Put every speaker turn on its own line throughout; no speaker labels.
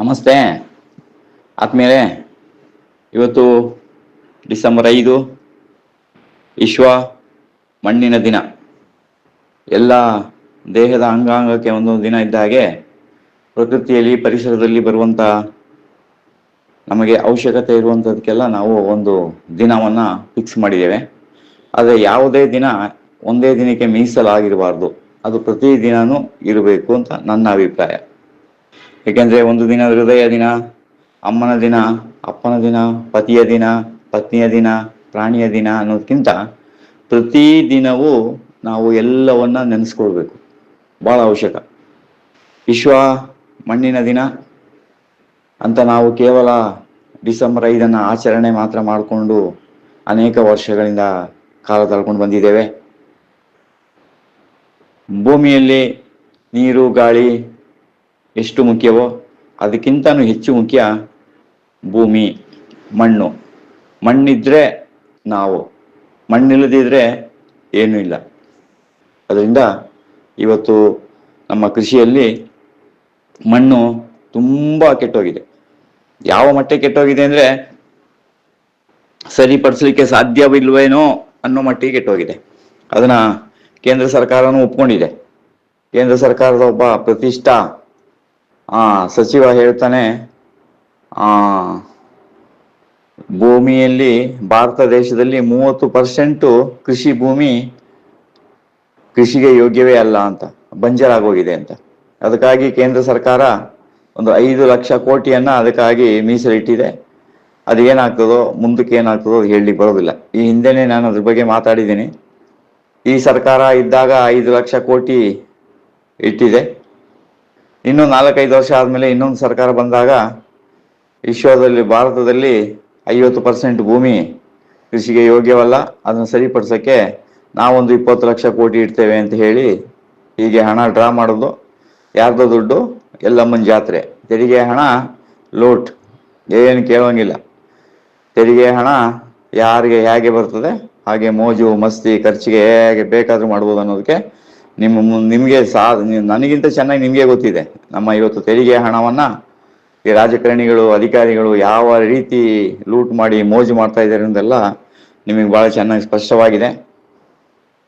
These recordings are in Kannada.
ನಮಸ್ತೆ. ಆದ್ಮೇಲೆ ಇವತ್ತು ಡಿಸೆಂಬರ್ ಐದು, ವಿಶ್ವ ಮಣ್ಣಿನ ದಿನ. ಎಲ್ಲ ದೇಹದ ಅಂಗಾಂಗಕ್ಕೆ ಒಂದೊಂದು ದಿನ ಇದ್ದ ಹಾಗೆ ಪ್ರಕೃತಿಯಲ್ಲಿ, ಪರಿಸರದಲ್ಲಿ ಬರುವಂಥ ನಮಗೆ ಅವಶ್ಯಕತೆ ಇರುವಂಥದಕ್ಕೆಲ್ಲ ನಾವು ಒಂದು ದಿನವನ್ನು ಫಿಕ್ಸ್ ಮಾಡಿದ್ದೇವೆ. ಆದರೆ ಯಾವುದೇ ದಿನ ಒಂದೇ ದಿನಕ್ಕೆ ಮೀಸಲಾಗಿರಬಾರ್ದು. ಅದು ಪ್ರತಿ ದಿನಾನು ಇರಬೇಕು ಅಂತ ನನ್ನ ಅಭಿಪ್ರಾಯ. ಏಕೆಂದರೆ ಒಂದು ದಿನ ಹೃದಯ ದಿನ, ಅಮ್ಮನ ದಿನ, ಅಪ್ಪನ ದಿನ, ಪತಿಯ ದಿನ, ಪತ್ನಿಯ ದಿನ, ಪ್ರಾಣಿಯ ದಿನ ಅನ್ನೋದಕ್ಕಿಂತ ಪ್ರತಿ ದಿನವೂ ನಾವು ಎಲ್ಲವನ್ನ ನೆನೆಸ್ಕೊಳ್ಬೇಕು. ಬಹಳ ಅವಶ್ಯಕ. ವಿಶ್ವ ಮಣ್ಣಿನ ದಿನ ಅಂತ ನಾವು ಕೇವಲ ಡಿಸೆಂಬರ್ ಐದನ್ನು ಆಚರಣೆ ಮಾತ್ರ ಮಾಡಿಕೊಂಡು ಅನೇಕ ವರ್ಷಗಳಿಂದ ಕಾಲ ತಳ್ಕೊಂಡು ಬಂದಿದ್ದೇವೆ. ಭೂಮಿಯಲ್ಲಿ ನೀರು, ಗಾಳಿ ಎಷ್ಟು ಮುಖ್ಯವೋ ಅದಕ್ಕಿಂತನೂ ಹೆಚ್ಚು ಮುಖ್ಯ ಭೂಮಿ, ಮಣ್ಣು. ಮಣ್ಣಿದ್ರೆ ನಾವು. ಮಣ್ಣಿಲ್ಲದಿದ್ರೆ ಏನೂ ಇಲ್ಲ. ಅದರಿಂದ ಇವತ್ತು ನಮ್ಮ ಕೃಷಿಯಲ್ಲಿ ಮಣ್ಣು ತುಂಬ ಕೆಟ್ಟೋಗಿದೆ. ಯಾವ ಮಟ್ಟ ಕೆಟ್ಟೋಗಿದೆ ಅಂದರೆ ಸರಿಪಡಿಸ್ಲಿಕ್ಕೆ ಸಾಧ್ಯವಿಲ್ವೇನೋ ಅನ್ನೋ ಮಟ್ಟಿಗೆ ಕೆಟ್ಟೋಗಿದೆ. ಅದನ್ನ ಕೇಂದ್ರ ಸರ್ಕಾರನೂ ಒಪ್ಕೊಂಡಿದೆ. ಕೇಂದ್ರ ಸರ್ಕಾರದ ಒಬ್ಬ ಪ್ರತಿಷ್ಠಾ ಆ, ಸಚಿವ ಹೇಳ್ತಾನೆ, ಆ, ಭೂಮಿಯಲ್ಲಿ, ಭಾರತ ದೇಶದಲ್ಲಿ ಮೂವತ್ತು ಪರ್ಸೆಂಟು ಕೃಷಿ ಭೂಮಿ ಕೃಷಿಗೆ ಯೋಗ್ಯವೇ ಅಲ್ಲ ಅಂತ ಬಂಜರಾಗೋಗಿದೆ ಅಂತ. ಅದಕ್ಕಾಗಿ ಕೇಂದ್ರ ಸರ್ಕಾರ ಒಂದು ಐದು ಲಕ್ಷ ಕೋಟಿಯನ್ನ ಅದಕ್ಕಾಗಿ ಮೀಸಲಿಟ್ಟಿದೆ. ಅದು ಏನಾಗ್ತದೋ, ಮುಂದಕ್ಕೆ ಏನಾಗ್ತದೋ ಅದು ಹೇಳಲಿಕ್ಕೆ ಬರೋದಿಲ್ಲ. ಈ ಹಿಂದೆನೆ ನಾನು ಅದ್ರ ಬಗ್ಗೆ ಮಾತಾಡಿದ್ದೀನಿ. ಈ ಸರ್ಕಾರ ಇದ್ದಾಗ ಐದು ಲಕ್ಷ ಕೋಟಿ ಇಟ್ಟಿದೆ. ಇನ್ನು ನಾಲ್ಕೈದು ವರ್ಷ ಆದಮೇಲೆ ಇನ್ನೊಂದು ಸರ್ಕಾರ ಬಂದಾಗ ವಿಶ್ವದಲ್ಲಿ, ಭಾರತದಲ್ಲಿ ಐವತ್ತು ಪರ್ಸೆಂಟ್ ಭೂಮಿ ಕೃಷಿಗೆ ಯೋಗ್ಯವಲ್ಲ. ಅದನ್ನು ಸರಿಪಡಿಸೋಕ್ಕೆ ನಾವೊಂದು ಇಪ್ಪತ್ತು ಲಕ್ಷ ಕೋಟಿ ಇಡ್ತೇವೆ ಅಂತ ಹೇಳಿ ಹೀಗೆ ಹಣ ಡ್ರಾ ಮಾಡೋದು. ಯಾರ್ದೋ ದುಡ್ಡು? ಎಲ್ಲಮ್ಮನ ಜಾತ್ರೆ. ತೆರಿಗೆ ಹಣ ಲೋಟ್. ಏನು ಕೇಳೋಂಗಿಲ್ಲ. ತೆರಿಗೆ ಹಣ ಯಾರಿಗೆ, ಹೇಗೆ ಬರ್ತದೆ? ಹಾಗೆ ಮೋಜು, ಮಸ್ತಿ, ಖರ್ಚಿಗೆ ಹೇಗೆ ಬೇಕಾದರೂ ಮಾಡ್ಬೋದು ಅನ್ನೋದಕ್ಕೆ ನಿಮ್ಮ ನಿಮಗೆ ಸಾ ನನಗಿಂತ ಚೆನ್ನಾಗಿ ನಿಮಗೆ ಗೊತ್ತಿದೆ. ನಮ್ಮ ಇವತ್ತು ತೆರಿಗೆ ಹಣವನ್ನ ಈ ರಾಜಕಾರಣಿಗಳು, ಅಧಿಕಾರಿಗಳು ಯಾವ ರೀತಿ ಲೂಟ್ ಮಾಡಿ ಮೋಜು ಮಾಡ್ತಾ ಇದ್ದಾರೆ ಅಂತೆಲ್ಲ ನಿಮಗೆ ಬಹಳ ಚೆನ್ನಾಗಿ ಸ್ಪಷ್ಟವಾಗಿದೆ.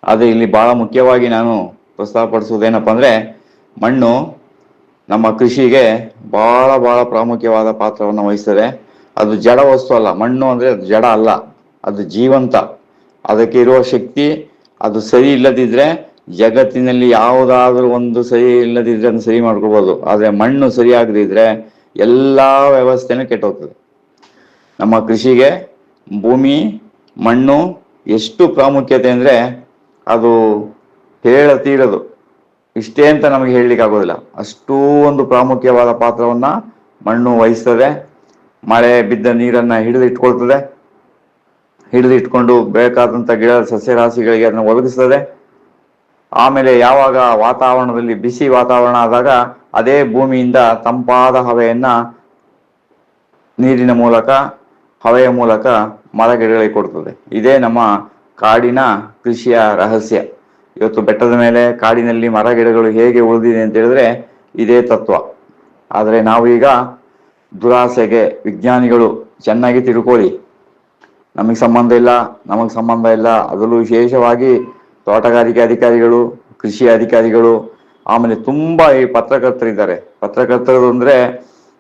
ಆದರೆ ಇಲ್ಲಿ ಬಹಳ ಮುಖ್ಯವಾಗಿ ನಾನು ಪ್ರಸ್ತಾಪಡಿಸುವುದೇನಪ್ಪ ಅಂದರೆ, ಮಣ್ಣು ನಮ್ಮ ಕೃಷಿಗೆ ಬಹಳ ಬಹಳ ಪ್ರಾಮುಖ್ಯವಾದ ಪಾತ್ರವನ್ನು ವಹಿಸ್ತದೆ. ಅದು ಜಡ ವಸ್ತು ಅಲ್ಲ. ಮಣ್ಣು ಅಂದ್ರೆ ಅದು ಜಡ ಅಲ್ಲ. ಅದು ಜೀವಂತ. ಅದಕ್ಕೆ ಇರುವ ಶಕ್ತಿ ಅದು ಸರಿ ಇಲ್ಲದಿದ್ರೆ ಜಗತ್ತಿನಲ್ಲಿ ಯಾವುದಾದ್ರೂ ಒಂದು ಸರಿ ಇಲ್ಲದಿದ್ರೆ ಅದನ್ನು ಸರಿ ಮಾಡ್ಕೋಬಹುದು ಆದ್ರೆ ಮಣ್ಣು ಸರಿಯಾಗದಿದ್ರೆ ಎಲ್ಲಾ ವ್ಯವಸ್ಥೆನೂ ಕೆಟ್ಟೋಗ್ತದೆ. ನಮ್ಮ ಕೃಷಿಗೆ ಭೂಮಿ, ಮಣ್ಣು ಎಷ್ಟು ಪ್ರಾಮುಖ್ಯತೆ ಅಂದ್ರೆ ಅದು ಹೇಳ ತೀರದು. ಇಷ್ಟೇ ಅಂತ ನಮಗೆ ಹೇಳಲಿಕ್ಕೆ ಆಗೋದಿಲ್ಲ. ಅಷ್ಟೂ ಒಂದು ಪ್ರಾಮುಖ್ಯವಾದ ಪಾತ್ರವನ್ನ ಮಣ್ಣು ವಹಿಸ್ತದೆ. ಮಳೆ ಬಿದ್ದ ನೀರನ್ನ ಹಿಡಿದು ಇಟ್ಕೊಳ್ತದೆ ಹಿಡಿದು ಇಟ್ಕೊಂಡು ಬೇಕಾದಂತ ಗಿಡ ಸಸ್ಯರಾಶಿಗಳಿಗೆ ಅದನ್ನು ಒದಗಿಸ್ತದೆ. ಆಮೇಲೆ ಯಾವಾಗ ವಾತಾವರಣದಲ್ಲಿ ಬಿಸಿ ವಾತಾವರಣ ಆದಾಗ ಅದೇ ಭೂಮಿಯಿಂದ ತಂಪಾದ ಹವೆಯನ್ನ ನೀರಿನ ಮೂಲಕ, ಹವೆಯ ಮೂಲಕ ಮರಗಿಡಗಳಿಗೆ ಕೊಡ್ತದೆ ಇದೇ ನಮ್ಮ ಕಾಡಿನ ಕೃಷಿಯ ರಹಸ್ಯ. ಇವತ್ತು ಬೆಟ್ಟದ ಮೇಲೆ ಕಾಡಿನಲ್ಲಿ ಮರ ಗಿಡಗಳು ಹೇಗೆ ಉಳಿದಿದೆ ಅಂತ ಹೇಳಿದ್ರೆ ಇದೇ ತತ್ವ. ಆದರೆ ನಾವೀಗ ದುರಾಸೆಗೆ ವಿಜ್ಞಾನಿಗಳು ಚೆನ್ನಾಗಿ ತಿಳ್ಕೊಳ್ಳಿ. ನಮಗೆ ಸಂಬಂಧ ಇಲ್ಲ, ನಮಗೆ ಸಂಬಂಧ ಇಲ್ಲ, ಅದರಲ್ಲೂ ವಿಶೇಷವಾಗಿ ತೋಟಗಾರಿಕೆ ಅಧಿಕಾರಿಗಳು, ಕೃಷಿ ಅಧಿಕಾರಿಗಳು, ಆಮೇಲೆ ತುಂಬಾ ಈ ಪತ್ರಕರ್ತರಿದ್ದಾರೆ. ಪತ್ರಕರ್ತರು ಅಂದ್ರೆ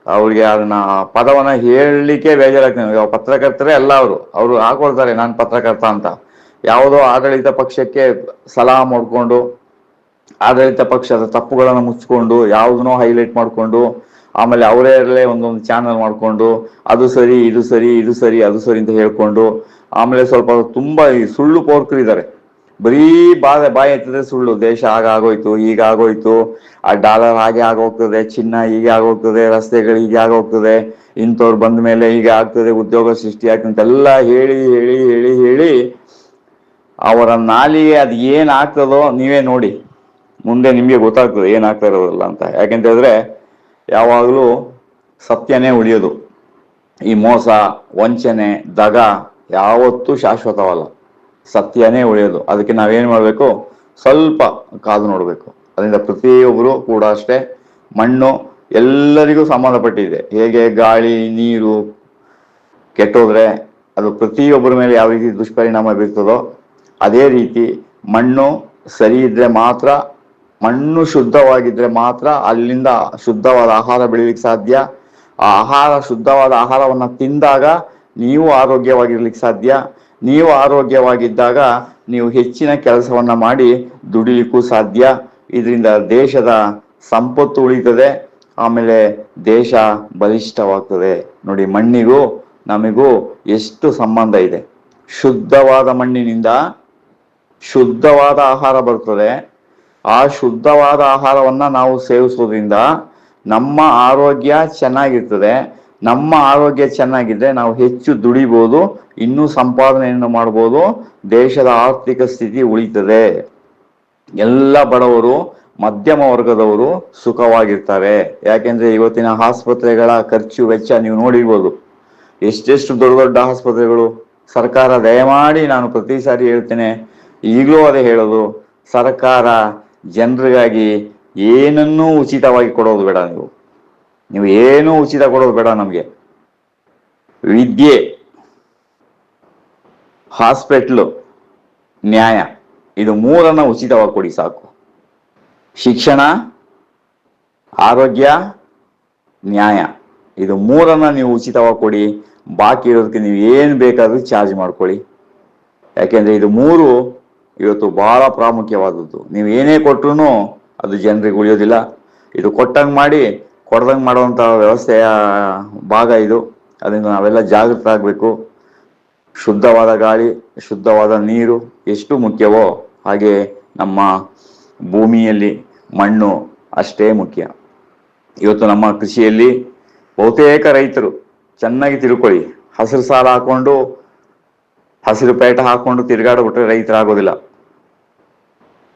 ಅವ್ರಿಗೆ ಅದನ್ನ ಪದವನ್ನ ಹೇಳಲಿಕ್ಕೆ ಬೇಜಾರಾಗ್ತದೆ ಇವಾಗ ಪತ್ರಕರ್ತರೇ ಅಲ್ಲ ಅವರು. ಅವರು ಹಾಕೊಳ್ತಾರೆ, ನಾನು ಪತ್ರಕರ್ತ ಅಂತ. ಯಾವುದೋ ಆಡಳಿತ ಪಕ್ಷಕ್ಕೆ ಸಲಹಾ ಮಾಡ್ಕೊಂಡು ಆಡಳಿತ ಪಕ್ಷದ ತಪ್ಪುಗಳನ್ನು ಮುಚ್ಕೊಂಡು, ಯಾವುದನ್ನೋ ಹೈಲೈಟ್ ಮಾಡ್ಕೊಂಡು, ಆಮೇಲೆ ಅವರೇ ಒಂದೊಂದು ಚಾನಲ್ ಮಾಡ್ಕೊಂಡು, ಅದು ಸರಿ, ಇದು ಸರಿ ಇದು ಸರಿ, ಅದು ಸರಿ ಅಂತ ಹೇಳ್ಕೊಂಡು, ಆಮೇಲೆ ಸ್ವಲ್ಪ ತುಂಬಾ ಈ ಸುಳ್ಳು ಪೋರ್ಕರಿದ್ದಾರೆ. ಬರೀ ಬಾಯ ಬಾಯಿ ಎತ್ತದೆ ಸುಳ್ಳು, ದೇಶ ಆಗ ಆಗೋಯ್ತು ಈಗ ಆಗೋಯ್ತು, ಆ ಡಾಲರ್ ಹಾಗೆ ಆಗೋಗ್ತದೆ ಚಿನ್ನ ಹೀಗೆ ಆಗೋಗ್ತದೆ ರಸ್ತೆಗಳು ಹೀಗೆ ಆಗೋಗ್ತದೆ ಇಂಥವ್ರು ಬಂದ ಮೇಲೆ ಹೀಗೆ ಆಗ್ತದೆ, ಉದ್ಯೋಗ ಸೃಷ್ಟಿ ಆಗ್ತದೆ ಅಂತೆಲ್ಲ ಹೇಳಿ ಹೇಳಿ ಹೇಳಿ ಹೇಳಿ ಅವರ ನಾಲಿಗೆ ಅದು ಏನು ಆಗ್ತದೋ ನೀವೇ ನೋಡಿ. ಮುಂದೆ ನಿಮಗೆ ಗೊತ್ತಾಗ್ತದೆ ಏನಾಗ್ತಾ ಇರೋದಿಲ್ಲ ಅಂತ. ಯಾಕೆಂತ ಹೇಳಿದ್ರೆ ಯಾವಾಗಲೂ ಸತ್ಯನೇ ಉಳಿಯೋದು. ಈ ಮೋಸ, ವಂಚನೆ, ದಗ ಯಾವತ್ತೂ ಶಾಶ್ವತವಲ್ಲ. ಸತ್ಯನೇ ಉಳಿಯೋದು. ಅದಕ್ಕೆ ನಾವೇನ್ ಮಾಡಬೇಕು? ಸ್ವಲ್ಪ ಕಾದು ನೋಡಬೇಕು. ಅದರಿಂದ ಪ್ರತಿಯೊಬ್ಬರು ಕೂಡ ಅಷ್ಟೇ ಮಣ್ಣು ಎಲ್ಲರಿಗೂ ಸಂಬಂಧಪಟ್ಟಿದೆ. ಹೇಗೆ ಗಾಳಿ, ನೀರು ಕೆಟ್ಟೋದ್ರೆ ಅದು ಪ್ರತಿಯೊಬ್ಬರ ಮೇಲೆ ಯಾವ ರೀತಿ ದುಷ್ಪರಿಣಾಮ ಬೀರ್ತದೋ ಅದೇ ರೀತಿ ಮಣ್ಣು ಸರಿ ಇದ್ರೆ ಮಾತ್ರ, ಮಣ್ಣು ಶುದ್ಧವಾಗಿದ್ರೆ ಮಾತ್ರ ಅಲ್ಲಿಂದ ಶುದ್ಧವಾದ ಆಹಾರ ಬೆಳಿಲಿಕ್ಕೆ ಸಾಧ್ಯ. ಆ ಆಹಾರ ಶುದ್ಧವಾದ ಆಹಾರವನ್ನ ತಿಂದಾಗ ನೀವು ಆರೋಗ್ಯವಾಗಿರ್ಲಿಕ್ಕೆ ಸಾಧ್ಯ. ನೀವು ಆರೋಗ್ಯವಾಗಿದ್ದಾಗ ನೀವು ಹೆಚ್ಚಿನ ಕೆಲಸವನ್ನು ಮಾಡಿ ದುಡಿಲಿಕ್ಕೂ ಸಾಧ್ಯ. ಇದರಿಂದ ದೇಶದ ಸಂಪತ್ತು ಉಳಿತದೆ. ಆಮೇಲೆ ದೇಶ ಬಲಿಷ್ಠವಾಗ್ತದೆ. ನೋಡಿ, ಮಣ್ಣಿಗೂ ನಮಗೂ ಎಷ್ಟು ಸಂಬಂಧ ಇದೆ. ಶುದ್ಧವಾದ ಮಣ್ಣಿನಿಂದ ಶುದ್ಧವಾದ ಆಹಾರ ಬರ್ತದೆ. ಆ ಶುದ್ಧವಾದ ಆಹಾರವನ್ನ ನಾವು ಸೇವಿಸೋದ್ರಿಂದ ನಮ್ಮ ಆರೋಗ್ಯ ಚೆನ್ನಾಗಿರ್ತದೆ. ನಮ್ಮ ಆರೋಗ್ಯ ಚೆನ್ನಾಗಿದ್ರೆ ನಾವು ಹೆಚ್ಚು ದುಡಿಬಹುದು ಇನ್ನೂ ಸಂಪಾದನೆಯನ್ನು ಮಾಡಬಹುದು ದೇಶದ ಆರ್ಥಿಕ ಸ್ಥಿತಿ ಉಳಿತದೆ. ಎಲ್ಲ ಬಡವರು, ಮಧ್ಯಮ ವರ್ಗದವರು ಸುಖವಾಗಿರ್ತಾರೆ. ಯಾಕೆಂದ್ರೆ ಇವತ್ತಿನ ಆಸ್ಪತ್ರೆಗಳ ಖರ್ಚು ವೆಚ್ಚ ನೀವು ನೋಡಿರ್ಬೋದು. ಎಷ್ಟೆಷ್ಟು ದೊಡ್ಡ ದೊಡ್ಡ ಆಸ್ಪತ್ರೆಗಳು. ಸರ್ಕಾರ ದಯಮಾಡಿ ನಾನು ಪ್ರತಿ ಸಾರಿ ಹೇಳ್ತೇನೆ, ಈಗಲೂ ಅದೇ ಹೇಳೋದು, ಸರ್ಕಾರ ಜನರಿಗಾಗಿ ಏನನ್ನೂ ಉಚಿತವಾಗಿ ಕೊಡೋದು ಬೇಡ ನೀವು. ನೀವು ಏನೂ ಉಚಿತ ಕೊಡೋದು ಬೇಡ ನಮಗೆ. ವಿದ್ಯೆ, ಹಾಸ್ಪಿಟ್ಲು, ನ್ಯಾಯ, ಇದು ಮೂರನ್ನ ಉಚಿತವಾಗಿ ಕೊಡಿ ಸಾಕು. ಶಿಕ್ಷಣ, ಆರೋಗ್ಯ, ನ್ಯಾಯ, ಇದು ಮೂರನ್ನ ನೀವು ಉಚಿತವಾಗಿ ಕೊಡಿ. ಬಾಕಿ ಇರೋದಕ್ಕೆ ನೀವು ಏನು ಬೇಕಾದರೂ ಚಾರ್ಜ್ ಮಾಡ್ಕೊಳ್ಳಿ. ಯಾಕೆಂದರೆ ಇದು ಮೂರು ಇವತ್ತು ಭಾಳ ಪ್ರಾಮುಖ್ಯವಾದದ್ದು. ನೀವು ಏನೇ ಕೊಟ್ಟರು ಅದು ಜನರಿಗೆ ಉಳಿಯೋದಿಲ್ಲ. ಇದು ಕೊಟ್ಟಂಗೆ ಮಾಡಿ ಕೊಡ್ದಂಗೆ ಮಾಡುವಂಥ ವ್ಯವಸ್ಥೆಯ ಭಾಗ ಇದು. ಅದರಿಂದ ನಾವೆಲ್ಲ ಜಾಗೃತ ಆಗಬೇಕು. ಶುದ್ಧವಾದ ಗಾಳಿ, ಶುದ್ಧವಾದ ನೀರು ಎಷ್ಟು ಮುಖ್ಯವೋ ಹಾಗೆ ನಮ್ಮ ಭೂಮಿಯಲ್ಲಿ ಮಣ್ಣು ಅಷ್ಟೇ ಮುಖ್ಯ. ಇವತ್ತು ನಮ್ಮ ಕೃಷಿಯಲ್ಲಿ ಬಹುತೇಕ ರೈತರು ಚೆನ್ನಾಗಿ ತಿಳ್ಕೊಳ್ಳಿ ಹಸಿರು ಸಾಲ ಹಾಕೊಂಡು ಹಸಿರು ಪೇಟ ಹಾಕೊಂಡು ತಿರುಗಾಡ್ಬಿಟ್ರೆ ರೈತರಾಗೋದಿಲ್ಲ.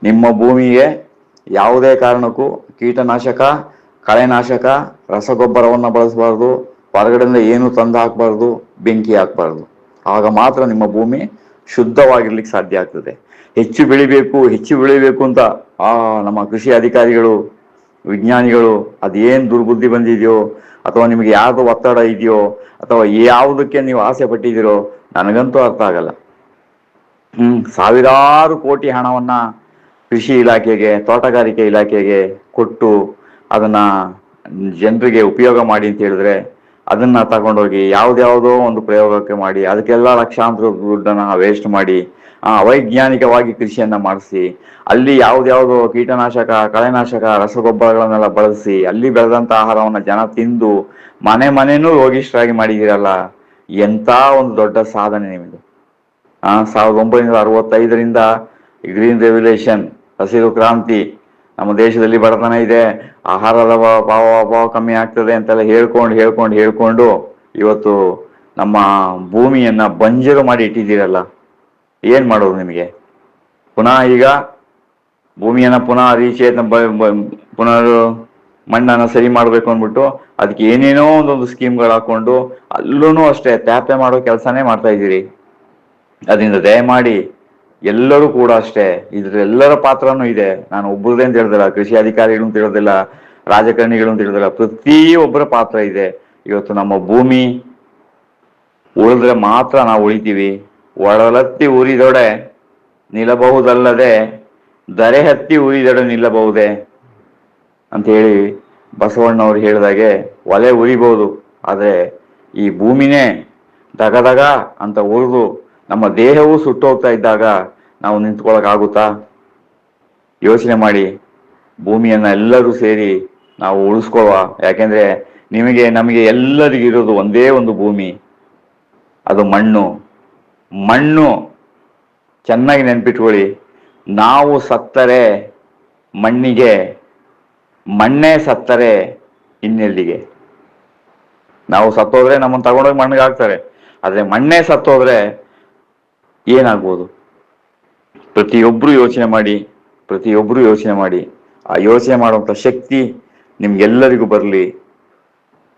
ನಿಮ್ಮ ಭೂಮಿಗೆ ಯಾವುದೇ ಕಾರಣಕ್ಕೂ ಕೀಟನಾಶಕ ಕಳೆನಾಶಕ, ರಸಗೊಬ್ಬರವನ್ನು ಬಳಸಬಾರ್ದು, ಹೊರಗಡೆಯಿಂದ ಏನು ತಂದು ಹಾಕಬಾರ್ದು, ಬೆಂಕಿ ಹಾಕಬಾರ್ದು. ಆಗ ಮಾತ್ರ ನಿಮ್ಮ ಭೂಮಿ ಶುದ್ಧವಾಗಿರ್ಲಿಕ್ಕೆ ಸಾಧ್ಯ ಆಗ್ತದೆ. ಹೆಚ್ಚು ಬೆಳಿಬೇಕು ಹೆಚ್ಚು ಬೆಳಿಬೇಕು ಅಂತ ಆ ನಮ್ಮ ಕೃಷಿ ಅಧಿಕಾರಿಗಳು, ವಿಜ್ಞಾನಿಗಳು ಅದೇನು ದುರ್ಬುದ್ಧಿ ಬಂದಿದೆಯೋ, ಅಥವಾ ನಿಮಗೆ ಯಾವುದು ಒತ್ತಡ ಇದೆಯೋ, ಅಥವಾ ಯಾವುದಕ್ಕೆ ನೀವು ಆಸೆ ಪಟ್ಟಿದ್ದೀರೋ, ನನಗಂತೂ ಅರ್ಥ ಆಗಲ್ಲ. ಹ್ಮ್, ಸಾವಿರಾರು ಕೋಟಿ ಹಣವನ್ನ ಕೃಷಿ ಇಲಾಖೆಗೆ, ತೋಟಗಾರಿಕೆ ಇಲಾಖೆಗೆ ಕೊಟ್ಟು ಅದನ್ನ ಜನರಿಗೆ ಉಪಯೋಗ ಮಾಡಿ ಅಂತ ಹೇಳಿದ್ರೆ ಅದನ್ನ ತಗೊಂಡೋಗಿ ಯಾವ್ದ್ಯಾವ್ದೋ ಒಂದು ಪ್ರಯೋಗಕ್ಕೆ ಮಾಡಿ ಅದಕ್ಕೆಲ್ಲ ಲಕ್ಷಾಂತರ ದುಡ್ಡನ್ನ ವೇಸ್ಟ್ ಮಾಡಿ ಆ, ಅವೈಜ್ಞಾನಿಕವಾಗಿ ಕೃಷಿಯನ್ನ ಮಾಡಿಸಿ ಅಲ್ಲಿ ಯಾವ್ದ್ಯಾವುದೋ ಕೀಟನಾಶಕ ಕಳೆನಾಶಕ ರಸಗೊಬ್ಬರಗಳನ್ನೆಲ್ಲ ಬಳಸಿ ಅಲ್ಲಿ ಬೆಳೆದಂತ ಆಹಾರವನ್ನ ಜನ ತಿಂದು ಮನೆ ಮನೆನೂ ರೋಗಿಷ್ಠರಾಗಿ ಮಾಡಿದಿರಲ್ಲ ಎಂತ ಒಂದು ದೊಡ್ಡ ಸಾಧನೆ ನಿಮಗೆ ಆ ಸಾವಿರದ ಒಂಬೈನೂರ ಅರವತ್ತೈದರಿಂದ ಗ್ರೀನ್ ರೆವ್ಯುಲೇಷನ್ ಹಸಿರು ಕ್ರಾಂತಿ ನಮ್ಮ ದೇಶದಲ್ಲಿ ಬಡತನ ಇದೆ, ಆಹಾರದ ಭಾವ ಅಭಾವ ಕಮ್ಮಿ ಆಗ್ತದೆ ಅಂತೆಲ್ಲ ಹೇಳ್ಕೊಂಡು ಹೇಳ್ಕೊಂಡು ಹೇಳ್ಕೊಂಡು ಇವತ್ತು ನಮ್ಮ ಭೂಮಿಯನ್ನ ಬಂಜರು ಮಾಡಿ ಇಟ್ಟಿದ್ದೀರಲ್ಲ, ಏನ್ ಮಾಡೋದು ನಿಮಗೆ? ಪುನಃ ಈಗ ಭೂಮಿಯನ್ನ ಪುನಃ ರೀಚೇತನ ಪುನರ್ ಮಣ್ಣನ್ನ ಸರಿ ಮಾಡ್ಬೇಕು ಅಂದ್ಬಿಟ್ಟು ಅದಕ್ಕೆ ಏನೇನೋ ಒಂದೊಂದು ಸ್ಕೀಮ್ಗಳು ಹಾಕೊಂಡು ಅಲ್ಲೂ ಅಷ್ಟೇ, ತ್ಯಾಪೆ ಮಾಡೋ ಕೆಲಸನೇ ಮಾಡ್ತಾ ಇದ್ದೀರಿ. ಅದರಿಂದ ದಯಮಾಡಿ ಎಲ್ಲರೂ ಕೂಡ ಅಷ್ಟೇ. ಇದ್ರೆಲ್ಲರ ಪಾತ್ರನೂ ಇದೆ. ನಾನು ಒಬ್ಬರದೇ ಅಂತ ಹೇಳ್ದಲ್ಲ, ಕೃಷಿ ಅಧಿಕಾರಿಗಳು ಅಂತ ಹೇಳೋದಿಲ್ಲ, ರಾಜಕಾರಣಿಗಳು ಅಂತ ಹೇಳೋದಿಲ್ಲ, ಪ್ರತಿಯೊಬ್ಬರ ಪಾತ್ರ ಇದೆ. ಇವತ್ತು ನಮ್ಮ ಭೂಮಿ ಉಳಿದ್ರೆ ಮಾತ್ರ ನಾವು ಉಳಿತೀವಿ. ಒಳಲತ್ತಿ ಉರಿದೊಡೆ ನಿಲ್ಲಬಹುದಲ್ಲದೆ, ದರೆ ಹತ್ತಿ ಉರಿದೊಡೆ ನಿಲ್ಲಬಹುದೇ ಅಂತ ಹೇಳಿ ಬಸವಣ್ಣವ್ರು ಹೇಳಿದಾಗೆ ಒಲೆ ಉರಿಬಹುದು ಆದ್ರೆ ಈ ಭೂಮಿನೇ ದಗದಗ ಅಂತ ಉರಿದು ನಮ್ಮ ದೇಹವು ಸುಟ್ಟೋಗ್ತಾ ಇದ್ದಾಗ ನಾವು ನಿಂತ್ಕೊಳಕ್ ಆಗುತ್ತಾ ಯೋಚನೆ ಮಾಡಿ. ಭೂಮಿಯನ್ನ ಎಲ್ಲರೂ ಸೇರಿ ನಾವು ಉಳಿಸ್ಕೊಳ್ಳುವ. ಯಾಕೆಂದ್ರೆ ನಿಮಗೆ, ನಮಗೆ ಎಲ್ಲರಿಗೂ ಇರೋದು ಒಂದೇ ಒಂದು ಭೂಮಿ. ಅದು ಮಣ್ಣು. ಮಣ್ಣು ಚೆನ್ನಾಗಿ ನೆನ್ಪಿಟ್ಕೊಳ್ಳಿ. ನಾವು ಸತ್ತರೆ ಮಣ್ಣಿಗೆ, ಮಣ್ಣೇ ಸತ್ತರೆ ಇನ್ನೆಲ್ಲಿಗೆ? ನಾವು ಸತ್ತೋದ್ರೆ ನಮ್ಮನ್ನು ತಗೊಂಡೋಗಿ ಮಣ್ಣಿಗೆ ಹಾಕ್ತಾರೆ. ಆದ್ರೆ ಮಣ್ಣೇ ಸತ್ತೋದ್ರೆ ಏನಾಗ್ಬೋದು? ಪ್ರತಿಯೊಬ್ರು ಯೋಚನೆ ಮಾಡಿ ಪ್ರತಿಯೊಬ್ಬರು ಯೋಚನೆ ಮಾಡಿ. ಆ ಯೋಚನೆ ಮಾಡುವಂಥ ಶಕ್ತಿ ನಿಮ್ಗೆಲ್ಲರಿಗೂ ಬರಲಿ.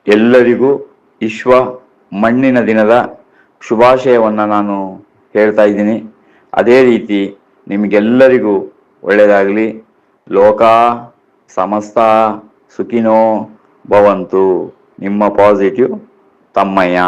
ಎಲ್ಲರಿಗೂ ವಿಶ್ವ ಮಣ್ಣಿನ ದಿನದ ಶುಭಾಶಯವನ್ನು ನಾನು ಹೇಳ್ತಾ ಇದ್ದೀನಿ. ಅದೇ ರೀತಿ ನಿಮಗೆಲ್ಲರಿಗೂ ಒಳ್ಳೆಯದಾಗಲಿ. ಲೋಕ ಸಮಸ್ತ ಸುಖಿನೋ ಭವಂತು. ನಿಮ್ಮ ಪಾಸಿಟಿವ್ ತಮ್ಮಯ್ಯ.